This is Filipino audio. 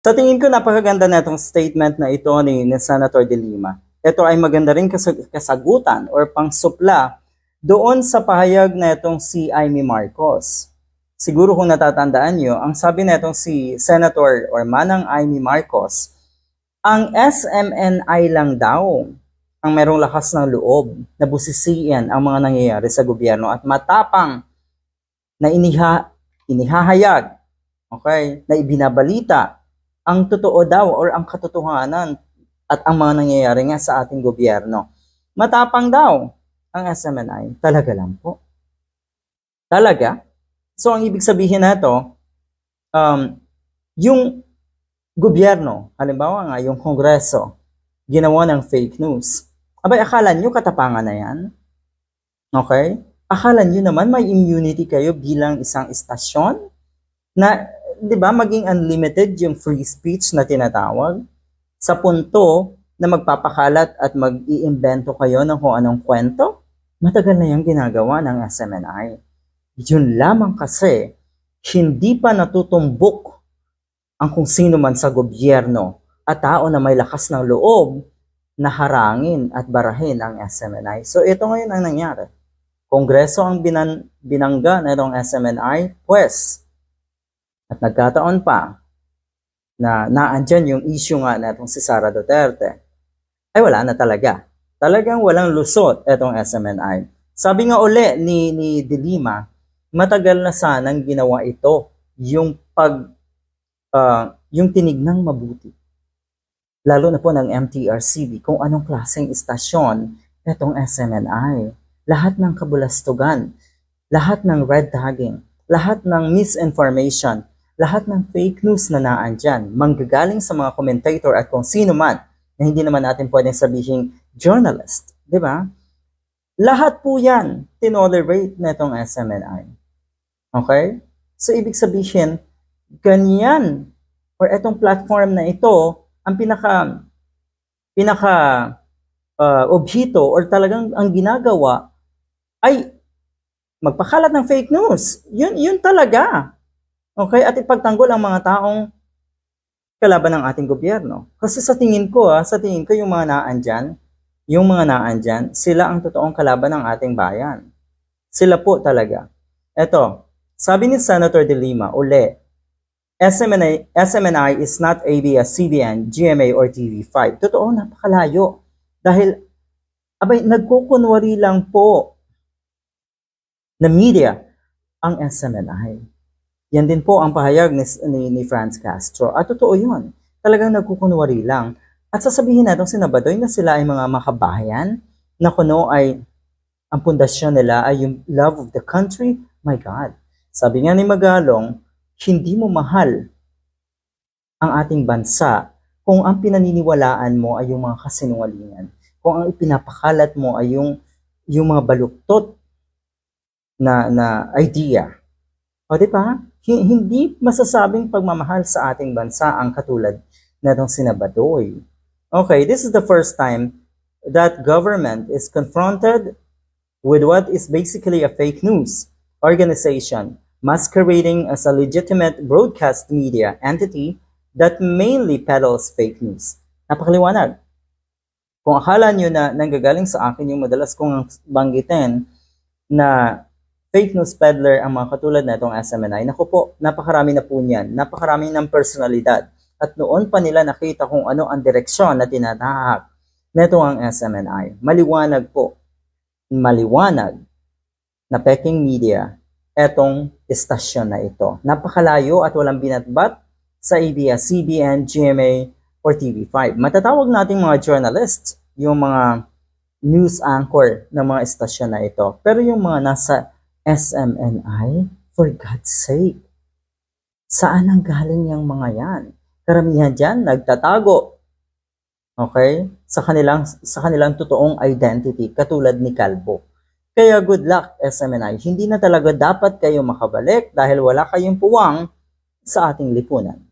Sa tingin ko, napakaganda na itong statement na ito ni, ni Senator De Lima. Ito ay maganda rin kasag- kasagutan or pangsupla doon sa pahayag na itong si Amy Marcos. Siguro kung natatandaan nyo, ang sabi na itong si Senator or Manang Amy Marcos, ang SMNI lang daw ang merong lakas ng loob na busisiin ang mga nangyayari sa gobyerno at matapang na iniha, inihahayag, okay, na ibinabalita ang totoo daw or ang katotohanan at ang mga nangyayari nga sa ating gobyerno. Matapang daw ang SMNI. Talaga lang po. Talaga? So, ang ibig sabihin na ito, um, yung gobyerno, halimbawa nga yung kongreso, ginawa ng fake news. Abay, akala nyo katapangan na yan? Okay? Akala nyo naman may immunity kayo bilang isang istasyon? Na, di ba, maging unlimited yung free speech na tinatawag? Sa punto na magpapakalat at mag-iimbento kayo ng kung anong kwento? Matagal na yung ginagawa ng SMNI. Yun lamang kasi, hindi pa natutumbok ang kung sino man sa gobyerno at tao na may lakas ng loob na harangin at barahin ang SMNI. So ito ngayon ang nangyari. Kongreso ang binan, binangga na itong SMNI, pwes. At nagkataon pa na naandyan yung issue nga na itong si Sara Duterte. Ay wala na talaga. Talagang walang lusot itong SMNI. Sabi nga uli ni, ni De Lima, matagal na sanang ginawa ito yung pag uh, yung tinignang mabuti. Lalo na po ng MTRCB kung anong klaseng istasyon itong SMNI. Lahat ng kabulastugan, lahat ng red tagging, lahat ng misinformation, lahat ng fake news na naandyan, manggagaling sa mga commentator at kung sino man na hindi naman natin pwedeng sabihin journalist, di ba? Lahat po yan, tinolerate na itong SMNI. Okay? So, ibig sabihin, ganyan, or itong platform na ito, ang pinaka, pinaka, uh, obhito, or talagang ang ginagawa, ay magpakalat ng fake news. Yun, yun talaga. Okay? At ipagtanggol ang mga taong kalaban ng ating gobyerno. Kasi sa tingin ko, ah, sa tingin ko yung mga naandyan, yung mga naandyan, sila ang totoong kalaban ng ating bayan. Sila po talaga. Ito, sabi ni Senator De Lima, uli, SMNI, SMNI is not ABS-CBN, GMA, or TV5. Totoo, napakalayo. Dahil, abay, nagkukunwari lang po na media ang SMNI. Yan din po ang pahayag ni, ni, ni Franz Castro. At totoo yun. Talagang nagkukunwari lang. At sasabihin natin sinabadoy na sila ay mga makabahayan na kuno ay ang pundasyon nila ay yung love of the country. My God. Sabi nga ni Magalong, hindi mo mahal ang ating bansa kung ang pinaniniwalaan mo ay yung mga kasinungalingan. Kung ang ipinapakalat mo ay yung, yung mga baluktot na, na idea. O di ba? hindi masasabing pagmamahal sa ating bansa ang katulad na itong sinabadoy. Okay, this is the first time that government is confronted with what is basically a fake news organization masquerading as a legitimate broadcast media entity that mainly peddles fake news. Napakaliwanag. Kung akala nyo na nanggagaling sa akin yung madalas kong banggitin na fake news peddler ang mga katulad na itong SMNI, naku po, napakarami na po niyan. Napakarami ng personalidad. At noon pa nila nakita kung ano ang direksyon na tinatahak nito ang SMNI. Maliwanag po. Maliwanag na peking media etong istasyon na ito. Napakalayo at walang binatbat sa ABS-CBN, GMA, or TV5. Matatawag nating mga journalists, yung mga news anchor ng mga istasyon na ito. Pero yung mga nasa SMNI, for God's sake, saan ang galing yung mga yan? Karamihan dyan, nagtatago. Okay? Sa kanilang, sa kanilang totoong identity, katulad ni Calvo. Kaya good luck SMNI, hindi na talaga dapat kayo makabalik dahil wala kayong puwang sa ating lipunan.